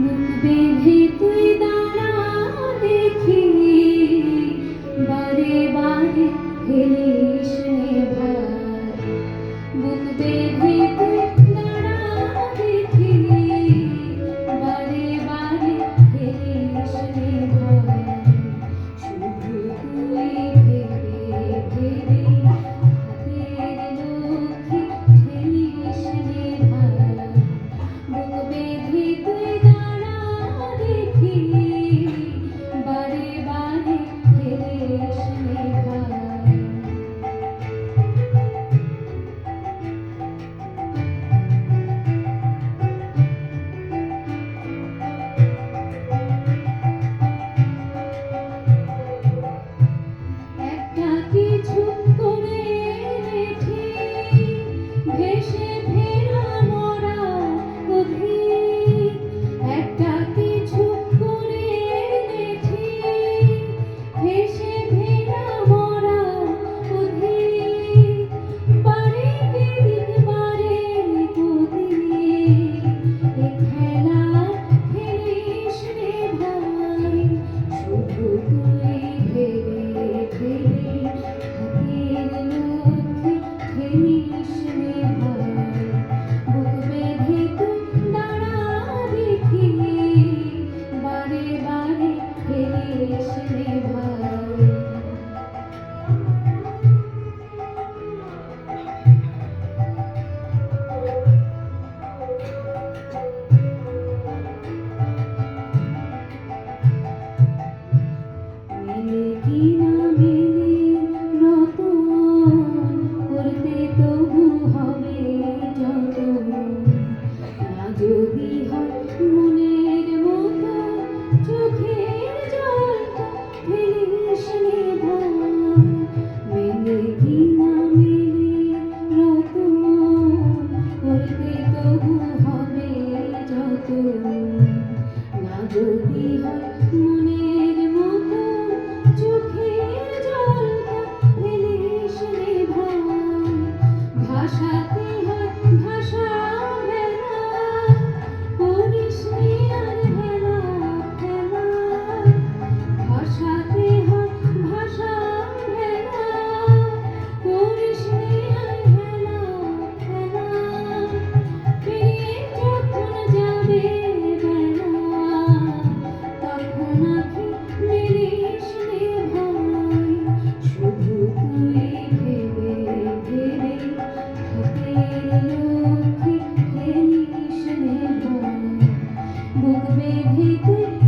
বুক বেঁধে তুই দাঁড়া দেখি। বারে বারে হেলে যদি হয় মনের মতো চোখের জল ফেলিস নিভা বুক বেঁধে